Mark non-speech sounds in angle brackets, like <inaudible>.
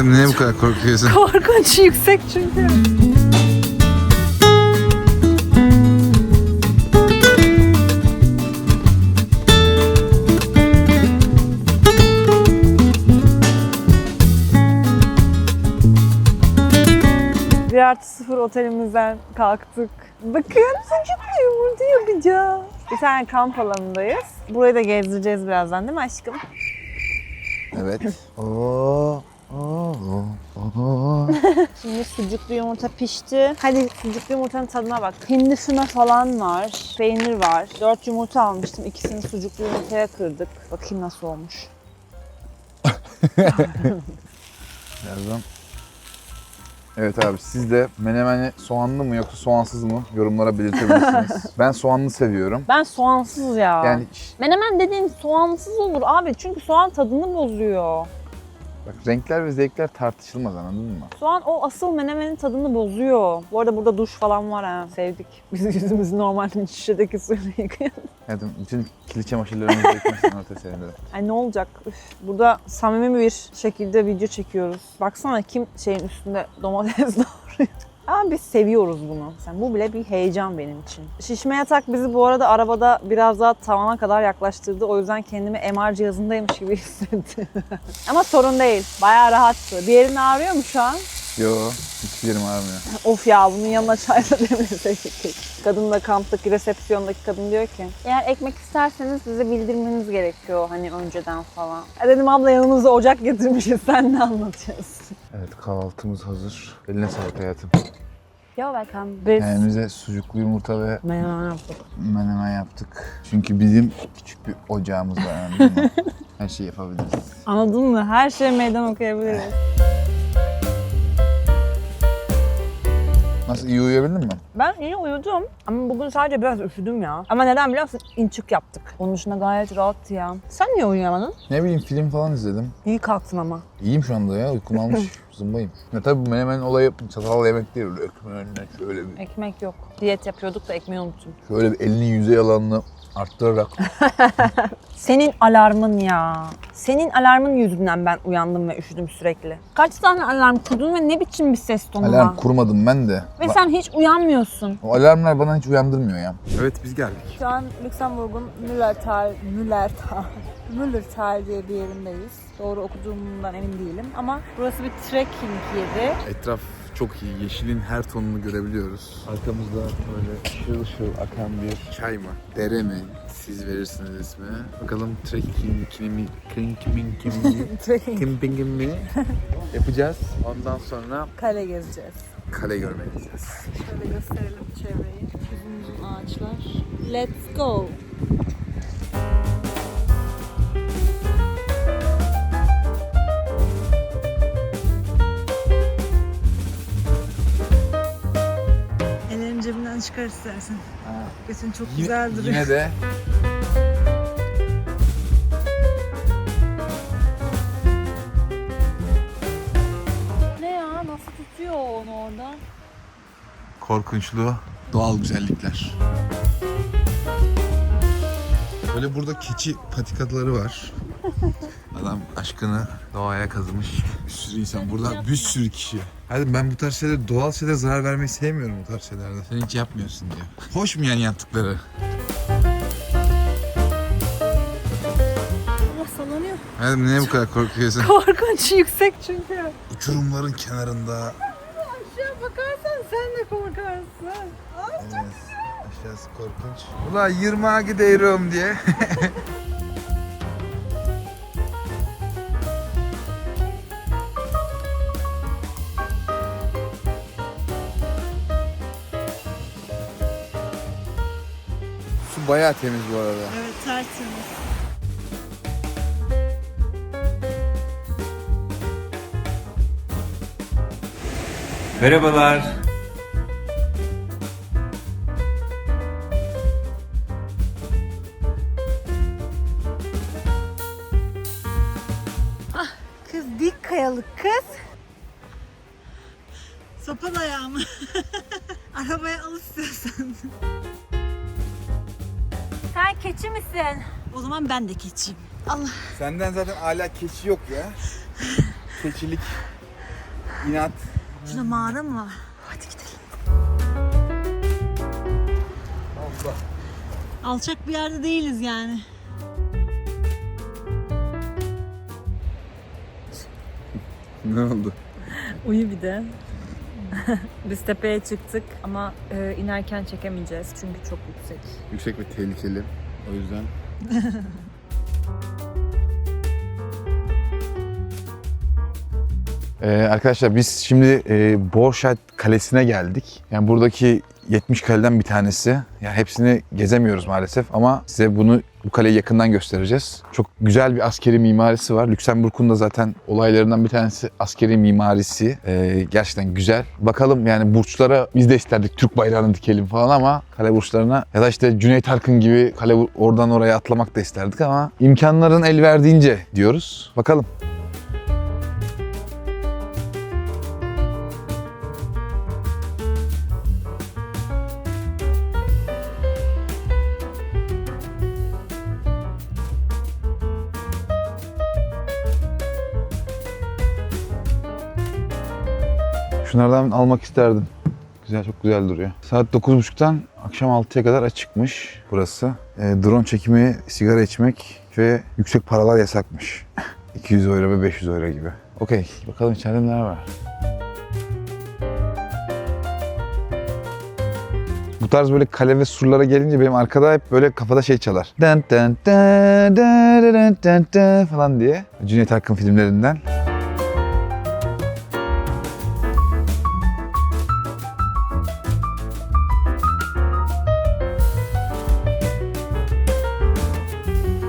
Hayatım niye bu kadar korkuyorsun? <laughs> Korkunç yüksek çünkü. Bir artı sıfır otelimizden kalktık. Bakın sucuklu yumurta yapacağız. Bir tane kamp alanındayız. Burayı da gezdireceğiz birazdan değil mi aşkım? Evet. <laughs> Oo. Şimdi sucuklu yumurta pişti. Hadi sucuklu yumurtanın tadına bak. Hindi füme falan var. Peynir var. Dört yumurta almıştım. İkisini sucuklu yumurtaya kırdık. Bakayım nasıl olmuş. <laughs> Birazdan. Evet abi siz de menemeni soğanlı mı yoksa soğansız mı yorumlara belirtebilirsiniz. <laughs> ben soğanlı seviyorum. Ben soğansız ya. Yani Menemen dediğin soğansız olur abi. Çünkü soğan tadını bozuyor. Bak renkler ve zevkler tartışılmaz anladın mı? Soğan o asıl menemenin tadını bozuyor. Bu arada burada duş falan var ha. Sevdik. Biz yüzümüzü normalde şişedeki suyla yıkayalım. Hayatım bütün kirli çamaşırlarımızı yıkmasın orta. Ay ne olacak? Üf, burada samimi bir şekilde video çekiyoruz. Baksana kim şeyin üstünde domates <laughs> doğruyor. Ama biz seviyoruz bunu. Sen bu bile bir heyecan benim için. Şişme yatak bizi bu arada arabada biraz daha tavana kadar yaklaştırdı. O yüzden kendimi MR cihazındaymış gibi <laughs> hissettim. Ama sorun değil. Bayağı rahattı. Bir yerin ağrıyor mu şu an? Yo hiçbir yerim ağrımıyor. Of ya bunun yanına çay da <laughs> demleseydik. Kadın da kamptaki resepsiyondaki kadın diyor ki eğer ekmek isterseniz bize bildirmeniz gerekiyor hani önceden falan. Ya dedim abla yanımızda ocak getirmişiz sen ne anlatıyorsun? Evet kahvaltımız hazır. Eline sağlık hayatım. Yo welcome. Biz Kendimize sucuklu yumurta ve menemen yaptık. menemen yaptık. Çünkü bizim küçük bir ocağımız var anladın mı? <laughs> Her şeyi yapabiliriz. Anladın mı? Her şeye meydan okuyabiliriz. <laughs> Nasıl iyi uyuyabildin mi? Ben iyi uyudum ama bugün sadece biraz üşüdüm ya. Ama neden biliyor musun? İnçik yaptık. Onun dışında gayet rahattı ya. Sen niye uyuyamadın? Ne bileyim film falan izledim. İyi kalktın ama. İyiyim şu anda ya uykum almış. <laughs> Zımbayım. Ya tabii bu menemen olayı çatal yemek değil. Öyle ekmeğin önüne şöyle bir, Ekmek yok. Diyet yapıyorduk da ekmeği unuttum. şöyle bir elini yüzey alanını arttırarak. <laughs> Senin alarmın ya. Senin alarmın yüzünden ben uyandım ve üşüdüm sürekli. Kaç tane alarm kurdun ve ne biçim bir ses tonu Alarm var? kurmadım ben de. Ve Ba- sen hiç uyanmıyorsun. O alarmlar bana hiç uyandırmıyor ya. Evet biz geldik. Şu an Lüksemburg'un Müllertal, Müllertal, <laughs> Müllertal diye bir yerindeyiz. Doğru okuduğumdan emin değilim ama burası bir trekking yeri. Etraf çok iyi. Yeşilin her tonunu görebiliyoruz. Arkamızda böyle şıl şıl akan bir çay mı? Dere mi? Siz verirsiniz ismi. Bakalım trekking kimi kim <laughs> Trekking. kim mi <laughs> yapacağız. Ondan sonra Kale gezeceğiz. kale görmeye gideceğiz. Şöyle gösterelim çevreyi. Uzun uzun ağaçlar. Let's go. Çıkar istersen. Götün çok Yine, yine de Ne ya? Nasıl tutuyor onu orada? korkunçlu doğal güzellikler. Böyle burada keçi patikaları var. Adam aşkını doğaya kazımış. Bir sürü insan. Burada bir sürü kişi. Hadi ben bu tarz şeyler doğal şeylere zarar vermeyi sevmiyorum bu tarz şeylerde. Sen hiç yapmıyorsun diyor. Hoş mu yani yaptıkları? Allah sallanıyor. Hadi niye bu kadar korkuyorsun? Korkunç yüksek çünkü. Uçurumların kenarında. Aşağı bakarsan sen de korkarsın. Aşağısı korkunç. Ula 20'a gidiyorum diye. <laughs> Su bayağı temiz bu arada. Evet tertemiz. Merhabalar. Dik kayalık kız. Sapan ayağımı. <laughs> Arabaya al istiyorsan. Sen keçi misin? O zaman ben de keçiyim. Senden zaten hala keçi yok ya. Keçilik inat. Şurada mağara mı var? Hadi gidelim. Alçak bir yerde değiliz yani. <laughs> Ne oldu? Uyu bir de. <laughs> Biz tepeye çıktık ama e, inerken çekemeyeceğiz çünkü çok yüksek. Yüksek ve tehlikeli. O yüzden. <laughs> Ee, arkadaşlar biz şimdi e, Borşat Kalesi'ne geldik. Yani buradaki 70 kaleden bir tanesi. Yani hepsini gezemiyoruz maalesef ama size bunu bu kaleyi yakından göstereceğiz. Çok güzel bir askeri mimarisi var. Lüksemburg'un da zaten olaylarından bir tanesi askeri mimarisi. Ee, gerçekten güzel. Bakalım yani burçlara biz de isterdik Türk bayrağını dikelim falan ama kale burçlarına ya da işte Cüneyt Arkın gibi kale oradan oraya atlamak da isterdik ama imkanların el verdiğince diyoruz. Bakalım. Şunlardan almak isterdim. Güzel, çok güzel duruyor. Saat 9.30'dan akşam 6'ya kadar açıkmış burası. E, drone çekimi, sigara içmek ve yüksek paralar yasakmış. <laughs> 200 euro ve 500 euro gibi. Okey, bakalım içeride neler var. Bu tarz böyle kale ve surlara gelince benim arkada hep böyle kafada şey çalar. Dın dın dın dın dın dın falan diye. Cüneyt Arkın filmlerinden.